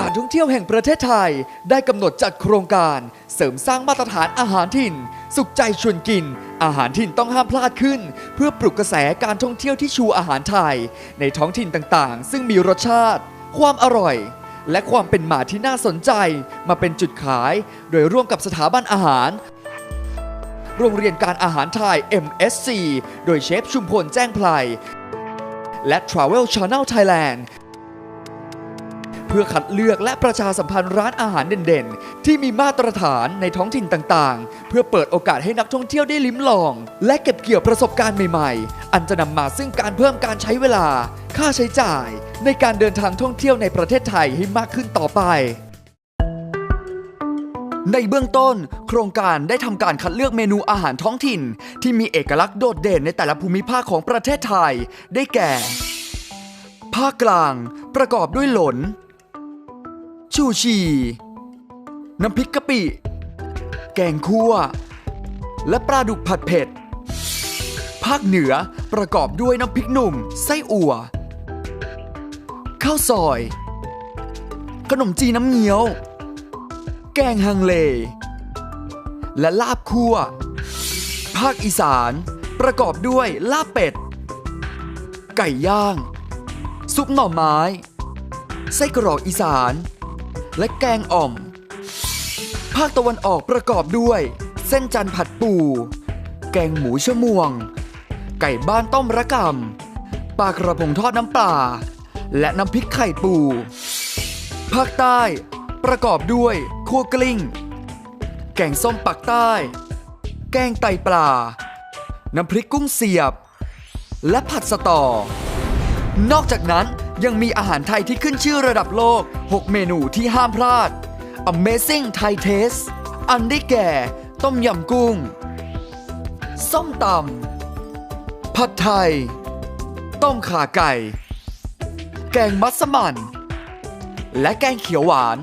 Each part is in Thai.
การท่องเที่ยวแห่งประเทศไทย ได้กำหนดจัดโครงการเสริมสร้างมาตรฐานอาหารถิ่น สุขใจชวนกิน อาหารถิ่นต้องห้ามพลาดขึ้น เพื่อปลุกกระแสการท่องเที่ยวที่ชูอาหารไทย ในท้องถิ่นต่างๆ ซึ่งมีรสชาติ ความอร่อย และความเป็นมาที่น่าสนใจมาเป็นจุดขาย โดยร่วมกับสถาบันอาหาร โรงเรียนการอาหารไทย MSC โดยเชฟชุมพลแจ้งไพลและ Travel Channel Thailand พื่อคัดเลือกและประชาสัมพันธ์ร้านอาหารเด่นๆ ที่มีมาตรฐานในท้องถิ่นต่างๆ เพื่อเปิดโอกาสให้นักท่องเที่ยวได้ลิ้มลอง และเก็บเกี่ยวประสบการณ์ใหม่ๆ อันจะนำมาซึ่งการเพิ่มการใช้เวลา ค่าใช้จ่าย ในการเดินทางท่องเที่ยวในประเทศไทยให้มากขึ้นต่อไปในเบื้องต้น โครงการได้ทำการคัดเลือกเมนูอาหารท้องถิ่น ที่มีเอกลักษณ์โดดเด่นในแต่ละภูมิภาคของประเทศไทย ได้แก่ ภาคกลาง ประกอบด้วยหลน ชูชีน้ำพริกกะปิ แกงคั่ว และปลาดุกผัดเผ็ด ภาคเหนือประกอบด้วยน้ำพริกหนุ่ม ไส้อั่ว ข้าวซอย ขนมจีนน้ำเงี้ยว แกงฮังเล และลาบคั่ว ภาคอีสานประกอบด้วยลาบเป็ด ไก่ย่าง ซุปหน่อไม้ ไส้กรอกอีสาน และแกงอ่อม ภาคตะวันออกประกอบด้วย เส้นจันทร์ผัดปู แกงหมูชะมวง ไก่บ้านต้มระกำปลากระพงทอดน้ำปลา และน้ำพริกไข่ปู ภาคใต้ ประกอบด้วยคั่วกลิ้ง แกงส้มปักใต้ แกงไตปลา น้ำพริกกุ้งเสียบ และผัดสะตอ นอกจากนั้น ยังมีอาหารไทยที่ขึ้นชื่อระดับโลก 6 เมนูที่ห้ามพลาด Amazing Thai Taste อันได้แก่ ต้มยำกุ้ง ส้มตำผัดไทย ต้มข่าไก่ แกงมัสมั่น และแกงเขียวหวาน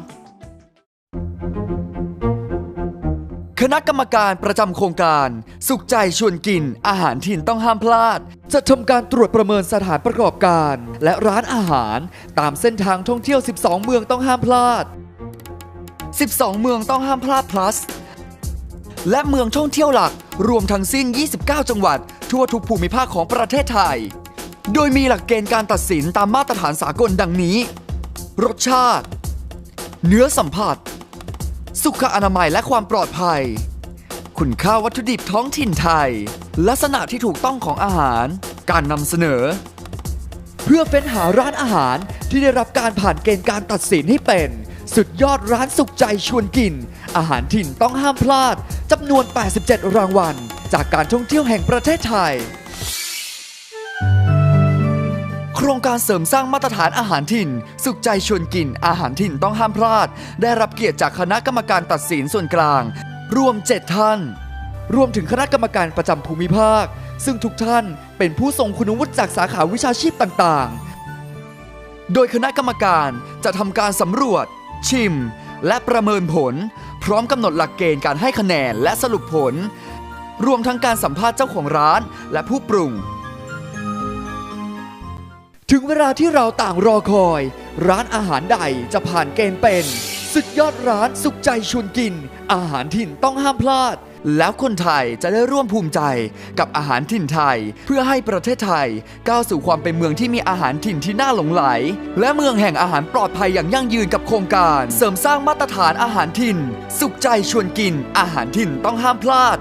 คณะกรรมการประจำโครงการ สุขใจชวนกินอาหารถิ่นต้องห้ามพลาด จะทำการตรวจประเมินสถานประกอบการ และร้านอาหาร ตามเส้นทางท่องเที่ยว 12 เมืองต้องห้ามพลาด 12 เมืองต้องห้ามพลาด plus และเมืองท่องเที่ยวหลักรวมทั้งสิ้น 29 จังหวัด ทั่วทุกภูมิภาคของประเทศไทย โดยมีหลักเกณฑ์การตัดสินตามมาตรฐานสากลดังนี้ รสชาติ เนื้อสัมผัส สุขอนามัยและความปลอดภัย คุณค่าวัตถุดิบท้องถิ่นไทย ลักษณะที่ถูกต้องของอาหาร การนำเสนอ เพื่อเฟ้นหาร้านอาหารที่ได้รับการผ่านเกณฑ์การตัดสินให้เป็น สุดยอดร้านสุขใจชวนกิน อาหารถิ่นต้องห้ามพลาดจำนวน 87 รางวัล จากการท่องเที่ยวแห่งประเทศไทย โครงการเสริมสร้างมาตรฐานอาหารถิ่น สุขใจชวนกิน อาหารถิ่นต้องห้ามพลาด ได้รับเกียรติจากคณะกรรมการตัดสินส่วนกลาง รวม 7 ท่าน รวมถึงคณะกรรมการประจำภูมิภาค ซึ่งทุกท่านเป็นผู้ทรงคุณวุฒิจากสาขาวิชาชีพต่างๆ โดยคณะกรรมการจะทำการสำรวจ ชิม และประเมินผล พร้อมกำหนดหลักเกณฑ์การให้คะแนนและสรุปผล รวมทั้งการสัมภาษณ์เจ้าของร้านและผู้ปรุง ถึงเวลาที่เราต่างรอคอย ร้านอาหารใดจะผ่านเกณฑ์เป็น สุดยอดร้านสุขใจชวนกิน อาหารถิ่นต้องห้ามพลาด แล้วคนไทยจะได้ร่วมภูมิใจกับอาหารถิ่นไทย เพื่อให้ประเทศไทยก้าวสู่ความเป็นเมืองที่มีอาหารถิ่นที่น่าหลงไหล และเมืองแห่งอาหารปลอดภัยอย่างยั่งยืนกับโครงการ เสริมสร้างมาตรฐานอาหารถิ่น สุขใจชวนกิน อาหารถิ่นต้องห้ามพลาด